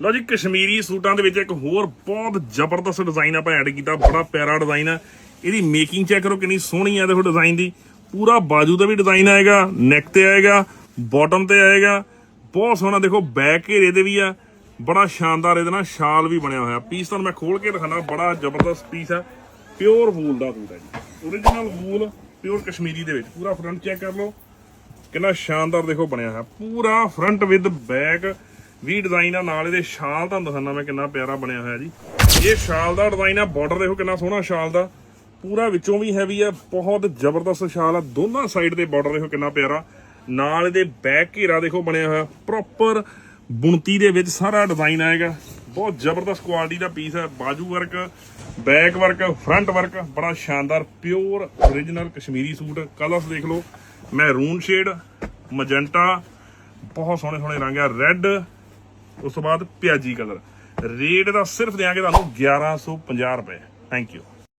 ਲਓ ਜੀ, ਕਸ਼ਮੀਰੀ ਸੂਟਾਂ ਦੇ ਵਿੱਚ ਇੱਕ ਹੋਰ ਬਹੁਤ ਜ਼ਬਰਦਸਤ ਡਿਜ਼ਾਈਨ ਆਪਾਂ ਐਡ ਕੀਤਾ, ਬੜਾ ਪਿਆਰਾ ਡਿਜ਼ਾਈਨ ਹੈ ਇਹਦੀ ਮੇਕਿੰਗ ਚੈੱਕ ਕਰੋ ਕਿੰਨੀ ਸੋਹਣੀ ਹੈ ਦੇਖੋ ਡਿਜ਼ਾਈਨ ਦੀ। ਪੂਰਾ ਬਾਜੂ ਦਾ ਵੀ ਡਿਜ਼ਾਈਨ ਆਏਗਾ ਨੈਕ ਤੇ ਆਏਗਾ ਬਾਟਮ ਤੇ ਆਏਗਾ। ਬਹੁਤ ਸੋਹਣਾ ਦੇਖੋ ਬੈਕ ਘੇਰੇ ਦੇ ਵੀ ਆ। ਬੜਾ ਸ਼ਾਨਦਾਰ ਇਹਦੇ ਨਾਲ ਸ਼ਾਲ ਵੀ ਬਣਿਆ ਹੋਇਆ। ਪੀਸ ਤੁਹਾਨੂੰ ਮੈਂ ਖੋਲ ਕੇ ਦਿਖਾਣਾ ਬੜਾ ਜ਼ਬਰਦਸਤ ਪੀਸ ਆ। ਪਿਓਰ ਵੂਲ ਦਾ ਸੂਟ ਹੈ ਜੀ। ਓਰੀਜਨਲ ਵੂਲ ਪਿਓਰ ਕਸ਼ਮੀਰੀ ਦੇ ਵਿੱਚ। ਪੂਰਾ ਫਰੰਟ ਚੈੱਕ ਕਰ ਲਓ। ਕਿੰਨਾ ਸ਼ਾਨਦਾਰ ਦੇਖੋ ਬਣਿਆ ਹੈ ਪੂਰਾ ਫਰੰਟ ਵਿਦ ਬੈਕ ਵੀ ਡਿਜ਼ਾਈਨ ਆ ਨਾਲ ਇਹਦੇ ਸ਼ਾਲ ਤੁਹਾਨੂੰ ਦਿਖਾਣਾ ਮੈਂ ਕਿੰਨਾ ਪਿਆਰਾ ਬਣਿਆ ਹੋਇਆ ਜੀ। ਇਹ ਸ਼ਾਲ ਦਾ ਡਿਜ਼ਾਈਨ ਆ ਬਾਰਡਰ ਦੇਖੋ ਕਿੰਨਾ ਸੋਹਣਾ ਸ਼ਾਲ ਦਾ। ਪੂਰਾ ਵਿੱਚੋਂ ਵੀ ਹੈਵੀ ਆ, ਬਹੁਤ ਜ਼ਬਰਦਸਤ ਸ਼ਾਲ ਆ। ਦੋਨਾਂ ਸਾਈਡ ਦੇ ਬਾਰਡਰ ਦੇਖੋ ਕਿੰਨਾ ਪਿਆਰਾ। ਨਾਲ ਇਹਦੇ ਬੈਕ ਘੇਰਾ ਦੇਖੋ ਬਣਿਆ ਹੋਇਆ ਪ੍ਰੋਪਰ ਬੁਣਤੀ ਦੇ ਵਿੱਚ ਸਾਰਾ ਡਿਜ਼ਾਈਨ ਆਏਗਾ ਬਹੁਤ ਜ਼ਬਰਦਸਤ ਕੁਆਲਿਟੀ ਦਾ ਪੀਸ ਹੈ ਬਾਜੂ work back work front work ਬੜਾ ਸ਼ਾਨਦਾਰ pure origignal Kashmiri suit. Colours ਦੇਖ ਲਓ ਮੈਰੂਨ ਸ਼ੇਡ ਮਜੈਂਟਾ ਬਹੁਤ ਸੋਹਣੇ ਸੋਹਣੇ ਰੰਗ ਆ। ਰੈੱਡ ਉਸ ਤੋਂ ਬਾਅਦ ਪਿਆਜੀ ਕਲਰ। ਰੇਟ ਦਾ ਸਿਰਫ ਦਿਆਂਗੇ ਤੁਹਾਨੂੰ 1150 ਰੁਪਏ। Thank you